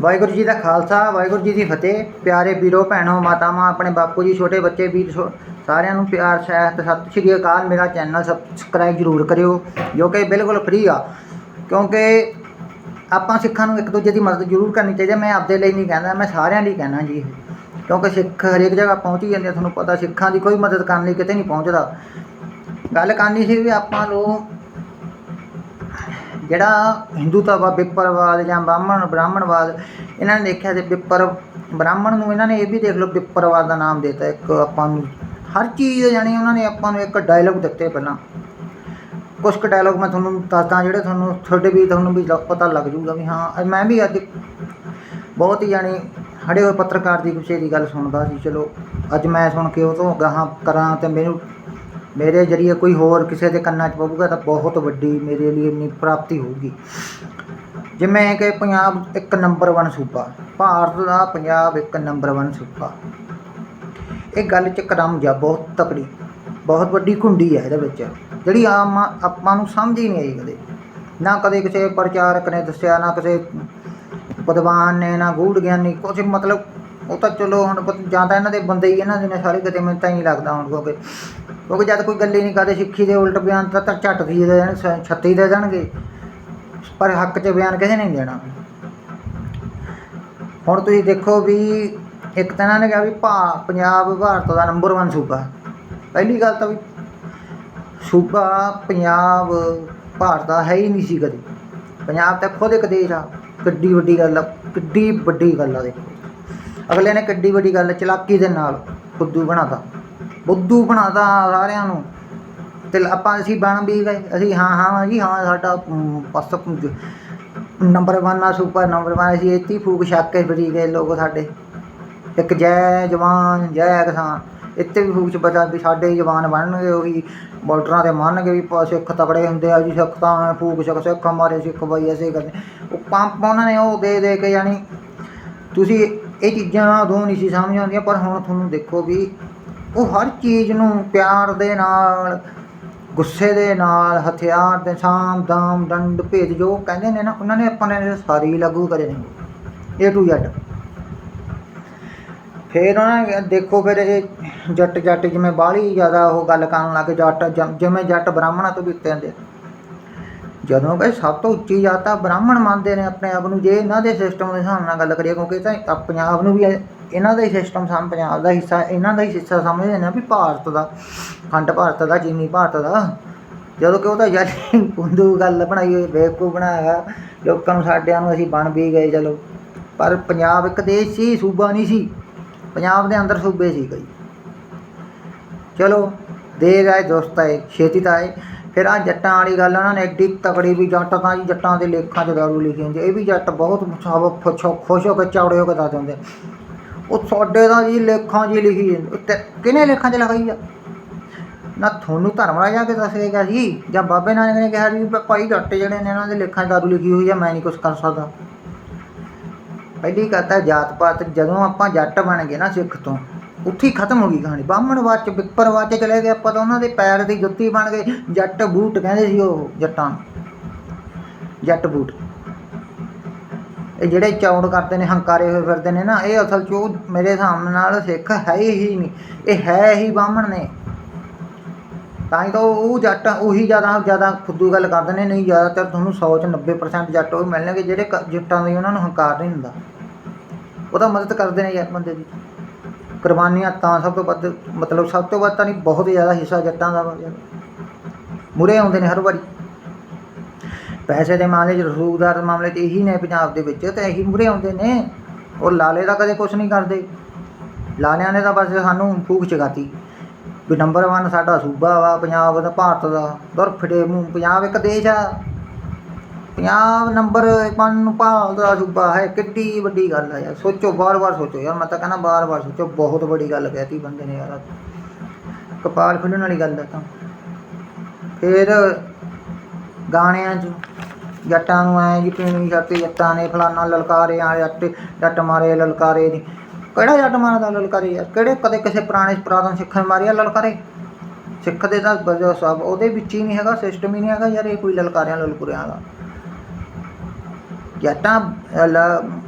ਵਾਹਿਗੁਰੂ ਜੀ ਦਾ ਖਾਲਸਾ ਵਾਹਿਗੁਰੂ ਜੀ ਦੀ ਫਤਿਹ। ਪਿਆਰੇ ਵੀਰੋ ਭੈਣੋ ਮਾਤਾਵਾਂ ਆਪਣੇ ਬਾਪੂ ਜੀ ਛੋਟੇ ਬੱਚੇ ਵੀਰ ਛੋ- ਸਾਰਿਆਂ ਨੂੰ ਪਿਆਰ ਸਹਿਤ ਸਤਿ ਸ਼੍ਰੀ ਅਕਾਲ। ਮੇਰਾ ਚੈਨਲ ਸਬਸਕ੍ਰਾਈਬ ਜ਼ਰੂਰ ਕਰਿਓ ਜੋ ਕਿ ਬਿਲਕੁਲ ਫ੍ਰੀ ਆ। ਕਿਉਂਕਿ ਆਪਾਂ ਸਿੱਖਾਂ ਨੂੰ ਇੱਕ ਦੂਜੇ ਦੀ ਮਦਦ ਜ਼ਰੂਰ ਕਰਨੀ ਚਾਹੀਦੀ ਹੈ ਮੈਂ ਆਪਦੇ ਲਈ ਨਹੀਂ ਕਹਿੰਦਾ ਮੈਂ ਸਾਰਿਆਂ ਲਈ ਕਹਿਣਾ ਜੀ। ਕਿਉਂਕਿ ਸਿੱਖ ਹਰੇਕ ਜਗ੍ਹਾ ਪਹੁੰਚ ਹੀ ਜਾਂਦੇ ਆ, ਤੁਹਾਨੂੰ ਪਤਾ ਸਿੱਖਾਂ ਦੀ ਕੋਈ ਮਦਦ ਕਰਨ ਲਈ ਕਿਤੇ ਨਹੀਂ ਪਹੁੰਚਦਾ। ਗੱਲ ਕਰਨੀ ਸੀ ਵੀ ਆਪਾਂ ਨੂੰ ਜਿਹੜਾ ਹਿੰਦੂਤਵ ਵਿਪਰਵਾਦ ਜਾਂ ਬ੍ਰਾਹਮਣ ਬ੍ਰਾਹਮਣਵਾਦ, ਇਹਨਾਂ ਨੇ ਦੇਖਿਆ ਤੇ ਵਿਪਰ, ਬ੍ਰਾਹਮਣ ਨੂੰ ਇਹਨਾਂ ਨੇ ਇਹ ਵੀ ਦੇਖ ਲਓ, ਵਿਪਰਵਾਦ ਦਾ ਨਾਮ ਦਿੱਤਾ ਇੱਕ ਆਪਾਂ ਨੂੰ। ਹਰ ਚੀਜ਼ ਜਾਣੀ ਉਹਨਾਂ ਨੇ ਆਪਾਂ ਨੂੰ ਇੱਕ ਡਾਇਲੌਗ ਦਿੱਤੇ ਪਹਿਲਾਂ। ਕੁਝ ਕੁ ਡਾਇਲੌਗ ਮੈਂ ਤੁਹਾਨੂੰ ਦੱਸਦਾ, ਜਿਹੜੇ ਤੁਹਾਨੂੰ ਤੁਹਾਡੇ ਵੀ, ਤੁਹਾਨੂੰ ਵੀ ਪਤਾ ਲੱਗ ਜੂਗਾ ਵੀ ਹਾਂ ਮੈਂ ਵੀ ਅੱਜ ਬਹੁਤ ਹੀ ਜਾਣੀ ਹੜੇ ਹੋਏ ਪੱਤਰਕਾਰ ਦੀ ਕਿਸੇ ਦੀ ਗੱਲ ਸੁਣਦਾ ਸੀ, ਚਲੋ ਅੱਜ ਮੈਂ ਸੁਣ ਕੇ ਉਹ ਤੋਂ ਗਾਹਾਂ ਕਰਾਂ ਤੇ ਮੈਨੂੰ ਮੇਰੇ ਜਰੀਏ ਕੋਈ ਹੋਰ ਕਿਸੇ ਦੇ ਕੰਨਾਂ 'ਚ ਪਊਗਾ ਤਾਂ ਬਹੁਤ ਵੱਡੀ ਮੇਰੇ ਲਈ ਇੰਨੀ ਪ੍ਰਾਪਤੀ ਹੋਊਗੀ। ਜਿਵੇਂ ਕਿ ਪੰਜਾਬ ਇੱਕ ਨੰਬਰ 1 ਸੂਬਾ, ਭਾਰਤ ਦਾ ਪੰਜਾਬ ਇੱਕ ਨੰਬਰ 1 ਸੂਬਾ। ਇਹ ਗੱਲ 'ਚ ਕਦਮ ਜਾ ਬਹੁਤ ਤਕੜੀ, ਬਹੁਤ ਵੱਡੀ ਕੁੰਡੀ ਹੈ ਇਹਦੇ ਵਿੱਚ, ਜਿਹੜੀ ਆਮ ਆਪਾਂ ਨੂੰ ਸਮਝ ਹੀ ਨਹੀਂ ਆਈ ਕਦੇ। ਨਾ ਕਦੇ ਕਿਸੇ ਪ੍ਰਚਾਰਕ ਨੇ ਦੱਸਿਆ, ਨਾ ਕਿਸੇ ਵਿਦਵਾਨ ਨੇ, ਨਾ ਗੂੜ ਗਿਆਨੀ ਕੁਝ ਮਤਲਬ ਉਹ ਤਾਂ ਚਲੋ ਹੁਣ ਜਾਂ ਤਾਂ ਇਹਨਾਂ ਦੇ ਬੰਦੇ ਹੀ ਇਹਨਾਂ ਦੇ ਨੇ ਸਾਰੇ ਕਿਤੇ ਮੈਨੂੰ ਤਾਂ ਹੀ ਲੱਗਦਾ ਹੁਣ ਕਿਉਂਕਿ ਕਿਉਂਕਿ ਜਦ ਕੋਈ ਗੱਲ ਹੀ ਨਹੀਂ ਕਰਦੇ, ਸਿੱਖੀ ਦੇ ਉਲਟ ਬਿਆਨ ਤਾਂ ਤਾਂ ਝੱਟ ਦੀ ਦੇ ਜਾਣ ਛੱਤੀ ਦੇ ਜਾਣਗੇ ਪਰ ਹੱਕ 'ਚ ਬਿਆਨ ਕਿਸੇ ਨਹੀਂ ਦੇਣਾ। ਹੁਣ ਤੁਸੀਂ ਦੇਖੋ ਵੀ ਇੱਕ ਤਾਂ ਇਹਨਾਂ ਨੇ ਕਿਹਾ ਵੀ ਭਾ, ਪੰਜਾਬ ਭਾਰਤ ਦਾ ਨੰਬਰ 1 ਸੂਬਾ। ਪਹਿਲੀ ਗੱਲ ਤਾਂ ਵੀ ਸੂਬਾ ਪੰਜਾਬ ਭਾਰਤ ਦਾ ਹੈ ਹੀ ਨਹੀਂ ਸੀ ਕਦੇ। ਪੰਜਾਬ ਤਾਂ ਖੁਦ ਇੱਕ ਦੇਸ਼ ਆ। ਕਿੱਡੀ ਵੱਡੀ ਗੱਲ ਆ, ਕਿੱਡੀ ਵੱਡੀ ਗੱਲ ਆ ਦੇਖੋ। ਅਗਲੇ ਨੇ ਕਿੱਡੀ ਵੱਡੀ ਗੱਲ ਚਲਾਕੀ ਦੇ ਨਾਲ ਬੁੱਧੂ ਬਣਾਤਾ। ਬੁੱਧੂ ਬਣਾਤਾ ਸਾਰਿਆਂ ਨੂੰ। ਤੇ ਆਪਾਂ ਅਸੀਂ ਬਣ ਵੀ ਗਏ। ਅਸੀਂ ਹਾਂ ਹਾਂ ਜੀ ਹਾਂ ਸਾਡਾ ਅਮ, ਬਸ ਨੰਬਰ 1 ਆ ਸੁਪਰ ਨੰਬਰ 1 ਅਸੀਂ ਇੱਥੇ ਹੀ ਫੂਕ ਛੱਕ ਕੇ ਫਰੀ ਗਏ ਲੋਕ ਸਾਡੇ। ਇੱਕ ਜੈ ਜਵਾਨ ਜੈ ਕਿਸਾਨ। ਇੱਥੇ ਵੀ ਫੂਕ ਚ ਬਚਾ ਵੀ ਸਾਡੇ ਜਵਾਨ ਬਣਨਗੇ ਉਹੀ ਬਾਰਡਰਾਂ ਤੇ ਮੰਨਣਗੇ ਵੀ ਸਿੱਖ ਤਕੜੇ ਹੁੰਦੇ ਆ ਜੀ ਸਿੱਖ ਤਾਂ ਫੂਕ ਸਿੱਖ ਸਿੱਖ ਮਾਰੇ ਸਿੱਖ ਬਈ ਐਸੇ ਕਰਦੇ। ਉਹ ਪੰਪ ਉਹਨਾਂ ਨੇ ਉਹ ਦੇ ਦੇ ਕੇ ਯਾਨੀ ਤੁਸੀਂ ਇਹ ਚੀਜ਼ਾਂ ਉਦੋਂ ਨਹੀਂ ਸੀ ਸਮਝ ਆਉਂਦੀਆਂ ਪਰ ਹੁਣ ਤੁਹਾਨੂੰ ਦੇਖੋ ਵੀ ਉਹ ਹਰ ਚੀਜ਼ ਨੂੰ ਪਿਆਰ ਦੇ ਨਾਲ, ਗੁੱਸੇ ਦੇ ਨਾਲ, ਹਥਿਆਰ ਦੇ ਸਾਮ ਦਾਮ ਦੰਡ ਭੇਦ ਜੋ ਕਹਿੰਦੇ ਨੇ ਨਾ, ਉਹਨਾਂ ਨੇ ਆਪਾਂ ਨੇ ਸਾਰੀ ਲਾਗੂ ਕਰੇ ਨੇ। A to Z ਫਿਰ ਉਹਨਾਂ ਦੇਖੋ ਫਿਰ ਇਹ ਜੱਟ ਜੱਟ ਜਿਵੇਂ ਬਾਹਲੀ ਜ਼ਿਆਦਾ ਉਹ ਗੱਲ ਕਰਨ ਲੱਗ ਜੱਟ ਜਿਵੇਂ ਜੱਟ ਬ੍ਰਾਹਮਣਾਂ ਤੋਂ ਵੀ ਉੱਤੇ ਆਉਂਦੇ ਜਦੋਂ ਕਿ ਸਭ ਤੋਂ ਉੱਚੀ ਜਾਤ ਆ ਬ੍ਰਾਹਮਣ ਮੰਨਦੇ ਨੇ ਆਪਣੇ ਆਪ ਨੂੰ, ਜੇ ਇਹਨਾਂ ਦੇ ਸਿਸਟਮ ਦੇ ਹਿਸਾਬ ਨਾਲ ਗੱਲ ਕਰੀਏ, ਕਿਉਂਕਿ ਇਹ ਤਾਂ ਆਪ- ਪੰਜਾਬ ਨੂੰ ਵੀ ਇਹਨਾਂ ਦਾ ਹੀ ਸਿਸਟਮ ਸਾਨੂੰ ਪੰਜਾਬ ਦਾ ਹਿੱਸਾ, ਇਹਨਾਂ ਦਾ ਹੀ ਹਿੱਸਾ ਸਮਝਦੇ ਨੇ ਵੀ ਭਾਰਤ ਦਾ, ਖੰਡ ਭਾਰਤ ਦਾ, ਚੀਨੀ ਭਾਰਤ ਦਾ। ਜਦੋਂ ਕਿ ਉਹ ਤਾਂ ਯਾਰ ਪੁੰਦੂ ਗੱਲ ਬਣਾਈ ਹੋਈ, ਬੇਵਕੂਫ ਬਣਾਇਆ। ਲੋਕਾਂ ਨੂੰ, ਸਾਡਿਆਂ ਨੂੰ ਅਸੀਂ ਬਣ ਵੀ ਗਏ, ਚਲੋ। ਪਰ ਪੰਜਾਬ ਇੱਕ ਦੇਸ਼ ਸੀ, ਸੂਬਾ ਨਹੀਂ ਸੀ। ਪੰਜਾਬ ਦੇ ਅੰਦਰ ਸੂਬੇ ਸੀ ਕਈ। ਚਲੋ ਦੇਰ ਆਏ ਦੋਸਤ ਆਏ, ਛੇਤੀ ਤਾਂ ਆਏ। ਫਿਰ ਆ ਜੱਟਾਂ ਵਾਲੀ ਗੱਲ, ਉਹਨਾਂ ਨੇ ਐਡੀ ਤਕੜੀ ਵੀ ਜੱਟ ਤਾਂ ਜੀ, ਜੱਟਾਂ ਦੇ ਲੇਖਾਂ 'ਚ ਦਾਰੂ ਲਿਖੀ ਹੁੰਦੀ ਇਹ ਵੀ ਜੱਟ ਬਹੁਤ ਖੁਸ਼ ਹੋ- ਖੁਸ਼ ਹੋ ਕੇ, ਚੌੜੇ ਹੋ ਕੇ ਦੱਸ ਦਿੰਦੇ ਉਹ ਸਾਡੇ ਦਾ ਜੀ ਲੇਖਾਂ 'ਚ ਲਿਖੀ ਜਾਂਦੀ ਤੇ ਕਿਹਨੇ ਲੇਖਾਂ 'ਚ ਲਿਖਾਈ ਆ? ਨਾ ਤੁਹਾਨੂੰ ਧਰਮ ਰਾਜ ਜਾ ਕੇ ਦੱਸੇਗਾ ਜੀ, ਜਾਂ ਬਾਬੇ ਨਾਨਕ ਨੇ ਕਿਹਾ ਜੀ ਭਾਈ ਜੱਟ ਜਿਹੜੇ ਨੇ ਇਹਨਾਂ ਦੇ ਲੇਖਾਂ 'ਚ ਦਾਰੂ ਲਿਖੀ ਹੋਈ ਆ, ਮੈਂ ਨਹੀਂ ਕੁਝ ਕਰ ਸਕਦਾ। ਪਹਿਲੀ ਗੱਲ ਜਾਤ ਪਾਤ, ਜਦੋਂ ਆਪਾਂ ਜੱਟ ਬਣ ਗਏ ਨਾ ਸਿੱਖ ਤੋਂ, ਉੱਥੇ ਹੀ ਖਤਮ ਹੋ ਗਈ ਕਹਾਣੀ। ਬਾਹਮਣਵਾਦ ਚ ਵਿਪਰਵਾਦ ਚ ਚਲੇ ਗਏ ਆਪਾਂ ਤਾਂ, ਉਹਨਾਂ ਦੇ ਪੈਰ ਦੀ ਜੁੱਤੀ ਬਣ ਗਏ। ਜੱਟ ਬੂਟ ਕਹਿੰਦੇ ਸੀ ਉਹ ਜੱਟਾਂ ਜੱਟ ਬੂਟ। ਇਹ ਜਿਹੜੇ ਚੌੜ ਕਰਦੇ ਨੇ, ਹੰਕਾਰੇ ਹੋਏ ਫਿਰਦੇ ਨੇ ਨਾ, ਇਹ ਅਸਲ ਚ ਉਹ ਮੇਰੇ ਹਿਸਾਬ ਨਾਲ ਸਿੱਖ ਹੈ ਹੀ ਨਹੀਂ। ਇਹ ਹੈ ਹੀ ਬਾਹਮਣ ਨੇ। ਤਾਂ ਹੀ ਤਾਂ ਉਹ ਜੱਟ ਉਹੀ ਜ਼ਿਆਦਾ ਜ਼ਿਆਦਾ ਫੁੱਦੂ ਗੱਲ ਕਰਦੇ ਨੇ, ਨਹੀਂ ਜ਼ਿਆਦਾਤਰ ਤੁਹਾਨੂੰ 100 ਚ 90% ਜੱਟ ਉਹ ਮਿਲਣਗੇ ਜਿਹੜੇ ਕ- ਜੱਟਾਂ ਦੇ ਉਹਨਾਂ ਨੂੰ ਹੰਕਾਰ ਨਹੀਂ ਹੁੰਦਾ ਉਹ ਤਾਂ ਮਦਦ ਕਰਦੇ ਨੇ ਯਾਰ ਬੰਦੇ ਦੀ। ਕੁਰਬਾਨੀਆਂ ਤਾਂ ਸਭ ਤੋਂ ਵੱਧ ਮਤਲਬ ਸਭ ਤੋਂ ਵੱਧ ਤਾਂ ਨਹੀਂ, ਬਹੁਤ ਜ਼ਿਆਦਾ ਹਿੱਸਾ ਜੱਟਾਂ ਦਾ ਵਾ। ਮੁਰੇ ਆਉਂਦੇ ਨੇ ਹਰ ਵਾਰੀ। ਪੈਸੇ ਦੇ ਮਾਮਲੇ 'ਚ, ਰਸੂਖਦਾਰ ਦੇ ਮਾਮਲੇ 'ਚ ਇਹੀ ਨੇ ਪੰਜਾਬ ਦੇ ਵਿੱਚ, ਤੇ ਇਹੀ ਮੁਰੇ ਆਉਂਦੇ ਨੇ। ਉਹ ਲਾਲੇ ਦਾ ਕਦੇ ਕੁਝ ਨਹੀਂ ਕਰਦੇ। ਲਾਲਿਆਂ ਨੇ ਤਾਂ ਬਸ ਸਾਨੂੰ ਫੂਕ ਚਗਾਤੀ ਵੀ ਨੰਬਰ 1 ਸਾਡਾ ਸੂਬਾ ਵਾ, ਪੰਜਾਬ ਦਾ, ਭਾਰਤ ਦਾ। ਦਰ ਫਟੇ ਮੂੰਹ, ਪੰਜਾਬ ਇੱਕ ਦੇਸ਼ ਆ। ਪੰਜਾਬ ਨੰਬਰ 1 ਭਾਰਤ ਦਾ ਸੂਬਾ ਹੈ। ਕਿੱਡੀ ਵੱਡੀ ਗੱਲ ਹੈ ਯਾਰ। ਸੋਚੋ ਬਾਰ-ਬਾਰ ਸੋਚੋ ਯਾਰ। ਮੈਂ ਤਾਂ ਕਹਿੰਦਾ ਬਾਰ-ਬਾਰ ਸੋਚੋ। ਬਹੁਤ ਵੱਡੀ ਗੱਲ ਕਹਿਤੀ ਬੰਦੇ ਨੇ ਯਾਰ। ਕਪਾਲ ਖੁੱਲਣ ਵਾਲੀ ਗੱਲ ਹੈ ਤਾਂ। ਫਿਰ ਗਾਣਿਆਂ 'ਚ ਜੱਟਾਂ ਨੂੰ ਐ ਜੀ ਪੀਣੀ ਛਾਤੀ ਜੱਟਾਂ ਨੇ ਫਲਾਨਾ ਲਲਕਾਰੇ ਆ ਜੱਟ ਜੱਟ ਮਾਰੇ ਲਲਕਾਰੇ ਦੀ। ਕਿਹੜਾ ਜੱਟ ਮਾਰਦਾ ਲਲਕਾਰੇ ਯਾਰ? ਕਿਹੜੇ ਕਦੇ ਕਿਸੇ ਪੁਰਾਣੇ ਪੁਰਾਤਨ ਸਿੱਖਾਂ ਨੇ ਮਾਰਿਆ ਲਲਕਾਰੇ? ਸਿੱਖ ਦੇ ਤਾਂ ਵਜ੍ਹਾ ਸਭ, ਉਹਦੇ ਵਿੱਚ ਹੀ ਨਹੀਂ ਹੈਗਾ ਸਿਸਟਮ ਹੀ ਨਹੀਂ ਹੈਗਾ ਯਾਰ, ਇਹ ਕੋਈ ਲਲਕਾਰਿਆਂ ਲਲਕੁਰਿਆਂ ਦਾ। ਜੱਟਾਂ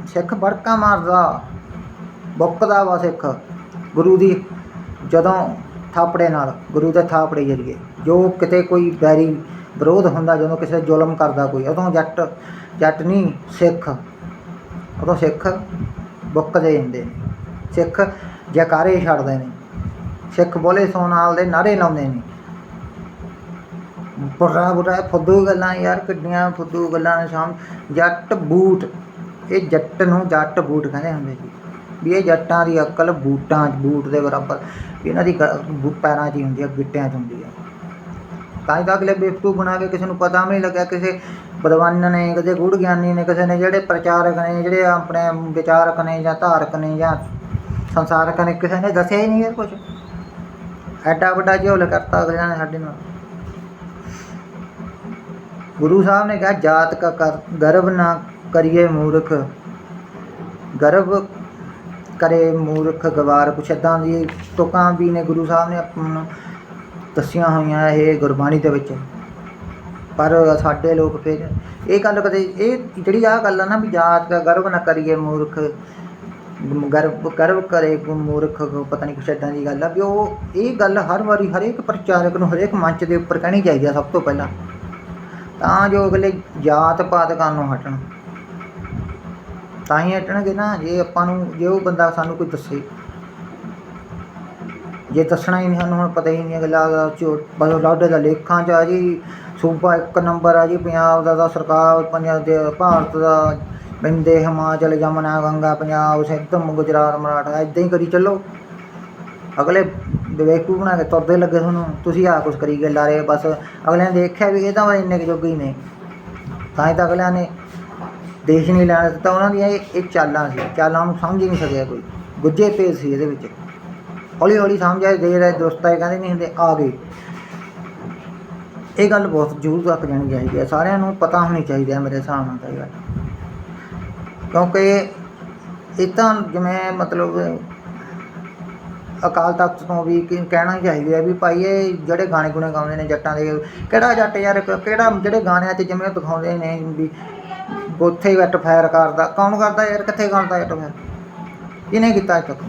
ਸਿੱਖ ਬੜਕਾ ਮਾਰਦਾ। ਬੁੱਕਦਾ ਵਾ ਸਿੱਖ। ਗੁਰੂ ਦੀ ਜਦੋਂ ਥਾਪੜੇ ਨਾਲ, ਗੁਰੂ ਦੇ ਥਾਪੜੇ ਜਰੀਏ, ਜੋ ਕਿਤੇ ਕੋਈ ਬੈਰੀ ਵਿਰੋਧ ਹੁੰਦਾ ਜਦੋਂ ਕਿਸੇ ਜ਼ੁਲਮ ਕਰਦਾ ਕੋਈ, ਉਦੋਂ ਜੱਟ ਜੱਟ ਨਹੀਂ, ਸਿੱਖ, ਉਦੋਂ ਸਿੱਖ ਬੁੱਕਦੇ ਜਾਂਦੇ ਨੇ। ਸਿੱਖ ਜੈਕਾਰੇ ਛੱਡਦੇ ਨੇ। ਸਿੱਖ ਬੋਲੇ ਸੋਨਾਲ ਦੇ ਨਾਰੇ ਲਾਉਂਦੇ ਨੇ। ਬੁਰਾ ਬੁਰਾ ਫੁੱਦੂ ਗੱਲਾਂ ਯਾਰ, ਕਿੱਡੀਆਂ ਫੁੱਦੂ ਗੱਲਾਂ ਨੇ ਸਾਮ। ਜੱਟ ਬੂਟ, ਇਹ ਜੱਟ ਨੂੰ ਜੱਟ ਬੂਟ ਕਹਿੰਦੇ ਹੁੰਦੇ ਸੀ। ਵੀ ਇਹ ਜੱਟਾਂ ਦੀ ਅਕਲ ਬੂਟਾਂ 'ਚ ਬੂਟ ਦੇ ਬਰਾਬਰ, ਵੀ ਇਹਨਾਂ ਦੀ ਪੈਰਾਂ 'ਚ ਹੀ ਹੁੰਦੀ ਆ, ਗਿੱਟਿਆਂ 'ਚ ਹੁੰਦੀ ਆ। ਤਾਂ ਹੀ ਤਾਂ ਅਗਲੇ ਬੇਵਕੂਫ ਬਣਾ ਕੇ ਕਿਸੇ ਨੂੰ ਪਤਾ ਵੀ ਨਹੀਂ ਲੱਗਿਆ ਕਿਸੇ ਵਿਦਵਾਨ ਨੇ ਕਿਸੇ ਗੂੜ ਗਿਆਨੀ ਨੇ ਕਿਸੇ ਨੇ ਜਿਹੜੇ ਪ੍ਰਚਾਰਕ ਨੇ ਜਿਹੜੇ ਆਪਣੇ ਵਿਚਾਰਕ ਨੇ ਜਾਂ ਧਾਰਕ ਨੇ ਜਾਂ ਸੰਸਾਰਕ ਨੇ ਕਿਸੇ ਨੇ ਦੱਸਿਆ ਹੀ ਨਹੀਂ ਇਹ ਕੁਝ ਐਡਾ ਵੱਡਾ ਝੋਲ ਕਰਤਾ ਅਗਲਿਆਂ ਨੇ ਸਾਡੇ ਨਾਲ ਗੁਰੂ ਸਾਹਿਬ ਨੇ ਕਿਹਾ ਜਾਤ ਕਾ ਕਰ ਗਰਵ ਨਾ ਕਰੀਏ ਮੂਰਖ ਗਰਵ ਕਰੇ ਮੂਰਖ ਗਵਾਰ ਕੁਛ ਏਦਾਂ ਦੀ ਤੁਕਾਂ ਵੀ ਨੇ। ਗੁਰੂ ਸਾਹਿਬ ਨੇ ਆਪਾਂ ਨੂੰ ਦੱਸੀਆਂ ਹੋਈਆਂ ਇਹ ਗੁਰਬਾਣੀ ਦੇ ਵਿੱਚ। ਪਰ ਸਾਡੇ ਲੋਕ ਫਿਰ ਇਹ ਗੱਲ ਕਦੇ ਇਹ ਜਿਹੜੀ ਆ ਗੱਲ ਆ ਨਾ ਵੀ ਜਾਤ ਦਾ ਗਰਵ ਨਾ ਕਰੀਏ ਮੂਰਖ, ਗਰਵ ਗਰਵ ਕਰੇ ਕੋ ਮੂਰਖ, ਪਤਾ ਨਹੀਂ ਕੁਛ ਏਦਾਂ ਦੀ ਗੱਲ ਆ ਵੀ ਉਹ ਇਹ ਗੱਲ ਹਰ ਵਾਰੀ ਹਰੇਕ ਪ੍ਰਚਾਰਕ ਨੂੰ ਹਰੇਕ ਮੰਚ ਦੇ ਉੱਪਰ ਕਹਿਣੀ ਚਾਹੀਦੀ ਆ ਸਭ ਤੋਂ ਪਹਿਲਾਂ। ਤਾਂ ਜੋ ਅਗਲੇ ਜਾਤ ਪਾਤ ਕਰਨ ਨੂੰ ਹਟਣ। ਤਾਂ ਹੀ ਹਟਣਗੇ ਨਾ, ਜੇ ਆਪਾਂ ਨੂੰ, ਜੇ ਉਹ ਬੰਦਾ ਸਾਨੂੰ ਕੋਈ ਦੱਸੇ। ਜੇ ਦੱਸਣਾ ਹੀ ਨਹੀਂ ਸਾਨੂੰ ਹੁਣ ਪਤਾ ਹੀ ਨਹੀਂ ਅਗਲਾ ਦਾ ਝੂਠ। ਬਸ ਲਾਡੇ ਦਾ ਲੇਖਾਂ ਚ ਆ ਜੀ, ਸੂਬਾ ਇੱਕ ਨੰਬਰ ਆ ਜੀ, ਪੰਜਾਬ ਦਾ ਤਾਂ ਸਰਕਾਰ, ਪੰਜਾਬ ਦੇ ਭਾਰਤ ਦਾ ਬਿੰਦੇ ਹਿਮਾਚਲ ਜਮਨਾ ਗੰਗਾ, ਪੰਜਾਬ ਸਿੱਧਮ ਗੁਜਰਾਤ, ਮਰਾਠਾ ਇਦਾਂ ਹੀ ਕਰੀ ਚੱਲੋ। ਅਗਲੇ ਬੇਵਕੂਫ ਬਣਾ ਕੇ ਤੁਰਦੇ ਲੱਗੇ ਤੁਹਾਨੂੰ, ਤੁਸੀਂ ਆ ਕੁਛ ਕਰੀ ਗਏ ਲਾਰੇ ਬਸ ਅਗਲਿਆਂ ਨੇ ਦੇਖਿਆ ਵੀ ਇਹ ਤਾਂ ਇੰਨੇ ਕੁ ਜੋਗੇ ਹੀ ਨੇ। ਤਾਂ ਹੀ ਤਾਂ ਅਗਲਿਆਂ ਨੇ ਦੇਸ਼ ਨਹੀਂ ਲੈਣ ਦਿੱਤਾ, ਉਹਨਾਂ ਦੀਆਂ ਇਹ ਚਾਲਾਂ ਸੀ, ਚਾਲਾਂ ਨੂੰ ਸਮਝ ਹੀ ਨਹੀਂ ਸਕਿਆ ਕੋਈ। ਗੁੱਜੇ ਪੇਜ ਸੀ ਇਹਦੇ ਵਿੱਚ। ਹੌਲੀ ਹੌਲੀ ਸਮਝ ਆਏ ਦੇ ਰਹੇ ਦੋਸਤਾਂ ਇਹ ਕਹਿੰਦੇ ਨਹੀਂ ਹੁੰਦੇ, ਆ ਗਏ। ਇਹ ਗੱਲ ਬਹੁਤ ਜ਼ਰੂਰ ਤੱਕ ਜਾਣੀ ਚਾਹੀਦੀ ਹੈ। ਸਾਰਿਆਂ ਨੂੰ ਪਤਾ ਹੋਣੀ ਚਾਹੀਦੀ ਹੈ ਮੇਰੇ ਹਿਸਾਬ ਨਾਲ ਤਾਂ ਇਹ ਕਿਉਂਕਿ ਇਹ ਤਾਂ ਜਿਵੇਂ ਮਤਲਬ ਅਕਾਲ ਤਖਤ ਤੋਂ ਵੀ ਕੀ ਕਹਿਣਾ ਚਾਹੀਦਾ ਵੀ ਭਾਈ ਇਹ ਜਿਹੜੇ ਗਾਣੇ ਗੁਣੇ ਗਾਉਂਦੇ ਨੇ ਜੱਟਾਂ ਦੇ, ਕਿਹੜਾ ਜੱਟ ਯਾਰ, ਕਿਹੜਾ ਜਿਹੜੇ ਗਾਣਿਆਂ 'ਚ ਜਿਵੇਂ ਉਹ ਦਿਖਾਉਂਦੇ ਨੇ ਵੀ ਉੱਥੇ ਹੀ ਜੱਟ ਫਾਇਰ ਕਰਦਾ, ਕੌਣ ਕਰਦਾ ਯਾਰ, ਕਿੱਥੇ ਕਰਦਾ ਜੱਟ ਫਾਇਰ? ਕਿਹਨੇ ਕੀਤਾ ਅੱਜ ਤੱਕ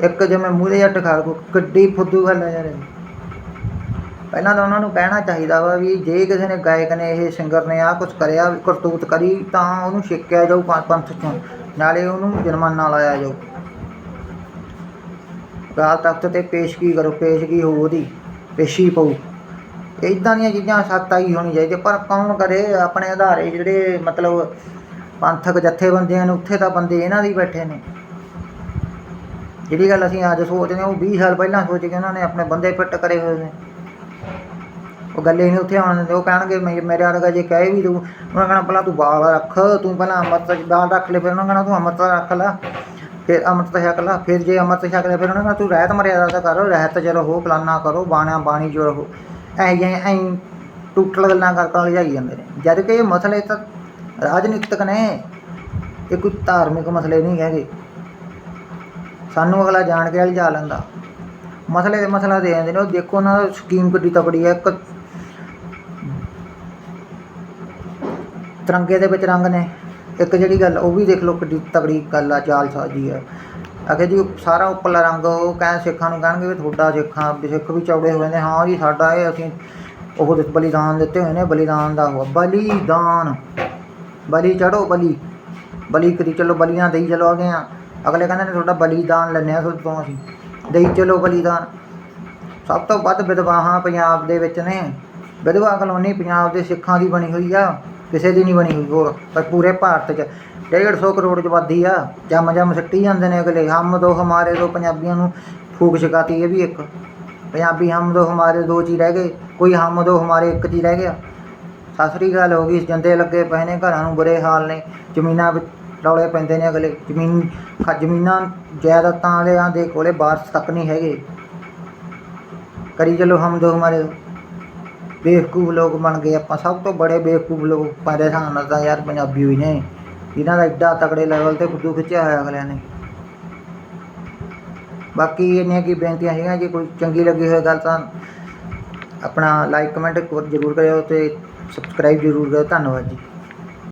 ਇੱਕ ਜਿਵੇਂ ਮੂਹਰੇ ਜੱਟ ਖਾ ਕੋ ਗੱਡੀ ਫੁੱਦੂ ਗੱਲ ਹੈ ਯਾਰ ਇਹ। ਪਹਿਲਾਂ ਤਾਂ ਉਹਨਾਂ ਨੂੰ ਕਹਿਣਾ ਚਾਹੀਦਾ ਵਾ ਵੀ ਜੇ ਕਿਸੇ ਨੇ ਗਾਇਕ ਨੇ, ਇਹ ਸਿੰਗਰ ਨੇ ਆਹ ਕੁਝ ਕਰਿਆ, ਕਰਤੂਤ ਕਰੀ, ਤਾਂ ਉਹਨੂੰ ਛੇਕਿਆ ਜਾਊ ਪੰਥ ਪੰਥ ਚੋਂ। ਨਾਲੇ ਉਹਨੂੰ ਜੁਰਮਾਨਾ ਲਾਇਆ ਜਾਊ। ਅਕਾਲ ਤਖਤ ਤੇ ਪੇਸ਼ਗੀ ਕਰੋ, ਪੇਸ਼ਗੀ ਹੋ ਉਹਦੀ, ਪੇਸ਼ੀ ਪਊ। ਇਦਾਂ ਦੀਆਂ ਚੀਜ਼ਾਂ ਸਖਤ ਆਈ ਹੋਣੀ ਚਾਹੀਦੀ, ਪਰ ਕੌਣ ਕਰੇ ਆਪਣੇ ਆਧਾਰੇ ਜਿਹੜੇ ਮਤਲਬ ਪੰਥਕ ਜਥੇਬੰਦੀਆਂ ਨੇ, ਉੱਥੇ ਤਾਂ ਬੰਦੇ ਇਹਨਾਂ ਦੇ ਹੀ ਬੈਠੇ ਨੇ। ਜਿਹੜੀ ਗੱਲ ਅਸੀਂ ਅੱਜ ਸੋਚਦੇ ਹਾਂ, ਉਹ 20 ਸਾਲ ਪਹਿਲਾਂ ਸੋਚ ਕੇ ਉਹਨਾਂ ਨੇ ਆਪਣੇ ਬੰਦੇ ਫਿੱਟ ਕਰੇ ਹੋਏ ਨੇ। ਉਹ ਗੱਲੇ ਨਹੀਂ ਉੱਥੇ ਆਉਣ ਦਿੰਦੇ, ਉਹ ਕਹਿਣਗੇ ਮੇਰੇ ਵਰਗਾ ਜੇ ਕਹੇ ਵੀ ਤੂੰ, ਉਹਨਾਂ ਕਹਿਣਾ, ਪਹਿਲਾਂ ਤੂੰ ਬਾਲ ਰੱਖ, ਤੂੰ ਪਹਿਲਾਂ ਅੰਮ੍ਰਿਤ ਚ ਬਾਲ ਰੱਖ ਲੈ, ਫਿਰ ਉਹਨਾਂ ਕਹਿਣਾ, ਤੂੰ ਅੰਮ੍ਰਿਤ ਰੱਖ ਲੈ, ਫਿਰ ਅੰਮ੍ਰਿਤ ਛਕ ਲੈ, ਫਿਰ ਜੇ ਅੰਮ੍ਰਿਤ ਛਕ ਲੈ ਫਿਰ ਉਹਨਾਂ ਕਹਿਣਾ, ਤੂੰ ਰਹਿਤ ਮਰਿਆਦਾ ਦਾ ਕਰ, ਰਹਿਤ ਚਲੋ ਹੋ ਪਲਾਨਾ ਕਰੋ ਬਾਣਾ ਬਾਣੀ ਜੋ ਰਹੋ। ਐ ਜਿਹੇ ਐਂ ਟੁੱਟਲ ਗੱਲਾਂ ਕਰ ਕਰ ਲਿਜਾਈ ਜਾਂਦੇ ਨੇ। ਜਦ ਕਿ ਇਹ ਮਸਲੇ ਤਾਂ ਰਾਜਨੀਤਿਕ ਨੇ, ਇਹ ਕੋਈ ਧਾਰਮਿਕ ਮਸਲੇ ਨਹੀਂ ਹੈਗੇ। ਸਾਨੂੰ ਅਗਲਾ ਜਾਣ ਕੇ ਲਿਜਾ ਲੈਂਦਾ। ਮਸਲੇ ਦੇ ਮਸਲਾ ਦੇ ਜਾਂਦੇ ਨੇ, ਉਹ ਦੇਖੋ ਉਹਨਾਂ ਦਾ ਸਕੀਮ ਕਿੱਡੀ ਤਕੜੀ ਹੈ, ਇੱਕ ਤਿਰੰਗੇ ਦੇ ਵਿੱਚ ਰੰਗ ਨੇ, ਇੱਕ ਜਿਹੜੀ ਗੱਲ ਉਹ ਵੀ ਦੇਖ ਲਓ ਕਿੱਡੀ ਤਕੜੀ ਗੱਲ ਆ, ਚਾਲ ਸਾਜੀ ਹੈ। ਅਗੇ ਜੀ, ਸਾਰਾ ਉੱਪਰਲਾ ਰੰਗ ਉਹ ਕਹਿ ਸਿੱਖਾਂ ਨੂੰ ਕਹਿਣਗੇ ਵੀ ਤੁਹਾਡਾ ਸਿੱਖਾਂ ਸਿੱਖ ਵੀ ਚੌੜੇ ਹੋਏ ਨੇ, ਹਾਂ ਜੀ ਸਾਡਾ ਇਹ ਅਸੀਂ ਉਹ ਬਲੀਦਾਨ ਦਿੱਤੇ ਹੋਏ ਨੇ, ਬਲੀਦਾਨ ਦਾ ਉਹ, ਬਲੀਦਾਨ। ਬਲੀ ਚੜੋ ਬਲੀ ਬਲੀ ਕਰੀ ਚਲੋ, ਬਲੀਆਂ ਦੇਈ ਚਲੋ ਅਗੇ ਆ। ਅਗਲੇ ਕਹਿੰਦੇ ਨੇ ਤੁਹਾਡਾ ਬਲੀਦਾਨ ਲੈਣੇ ਆ ਤੁਹਾਡੇ ਤੋਂ ਅਸੀਂ। ਦੇਈ ਚਲੋ ਬਲੀਦਾਨ। ਸਭ ਤੋਂ ਵੱਧ ਵਿਧਵਾਹਾਂ ਪੰਜਾਬ ਦੇ ਵਿੱਚ ਨੇ। ਵਿਧਵਾ ਕਲੋਨੀ ਪੰਜਾਬ ਦੇ ਸਿੱਖਾਂ ਦੀ ਬਣੀ ਹੋਈ ਆ, ਕਿਸੇ ਦੀ ਨਹੀਂ ਬਣੀ ਹੋਈ ਹੋਰ, ਪਰ ਪੂਰੇ ਭਾਰਤ 'ਚ। 150 ਕਰੋੜ ਆਬਾਦੀ ਆ, ਜੰਮ ਜੰਮ ਸਿੱਟੀ ਜਾਂਦੇ ਨੇ ਅਗਲੇ। ਹਮ ਦੋ ਹਮਾਰੇ ਦੋ ਪੰਜਾਬੀਆਂ ਨੂੰ ਫੂਕ ਛਕਾਤੀ ਇਹ ਵੀ ਇੱਕ। ਪੰਜਾਬੀ ਹਮ ਦੋ ਹਮਾਰੇ ਦੋ 'ਚ ਹੀ ਰਹਿ ਗਏ, ਕੋਈ ਹਮ ਦੋ ਹਮਾਰੇ ਇੱਕ 'ਚ ਹੀ ਰਹਿ ਗਿਆ। ਸਤਿ ਸ੍ਰੀ ਅਕਾਲ ਹੋ ਗਈ ਜੰਦੇ ਲੱਗੇ ਪਏ ਨੇ, ਘਰਾਂ ਨੂੰ ਬੁਰੇ ਹਾਲ ਨੇ, ਜ਼ਮੀਨਾਂ ਵਿੱਚ ਰੌਲੇ ਪੈਂਦੇ ਨੇ ਅਗਲੇ ਜ਼ਮੀਨ, ਖ- ਜ਼ਮੀਨਾਂ ਜਾਇਦਾਦਾਂ ਵਾਲਿਆਂ ਦੇ ਕੋਲੇ ਵਾਰਸ ਤੱਕ ਨਹੀਂ ਹੈਗੇ। ਕਰੀ ਚਲੋ ਹਮ ਦੋ ਹਮਾਰੇ। ਬੇਵਕੂਫ ਲੋਕ ਬਣ ਗਏ ਆਪਾਂ, ਸਭ ਤੋਂ ਬੜੇ ਬੇਵਕੂਫ ਲੋਕ ਪਾਦੇ ਹਿਸਾਬ ਨਾਲ ਤਾਂ ਯਾਰ ਪੰਜਾਬੀ ਹੋਈ ਨੇ। ਇਹਨਾਂ ਦਾ ਐਡਾ ਤਕੜੇ ਲੈਵਲ ਤੇ ਫੁੱਦੂ ਖਿੱਚਿਆ ਹੋਇਆ ਅਗਲਿਆਂ ਨੇ। ਬਾਕੀ ਇੰਨੀਆਂ ਕੀ ਬੇਨਤੀਆਂ ਹੈਗੀਆਂ, ਜੇ ਕੋਈ ਚੰਗੀ ਲੱਗੀ ਹੋਏ ਗੱਲ ਤਾਂ ਆਪਣਾ ਲਾਈਕ ਕਮੈਂਟ ਜ਼ਰੂਰ ਕਰਿਓ ਤੇ ਸਬਸਕ੍ਰਾਈਬ ਜ਼ਰੂਰ ਕਰਿਓ। ਧੰਨਵਾਦ ਜੀ।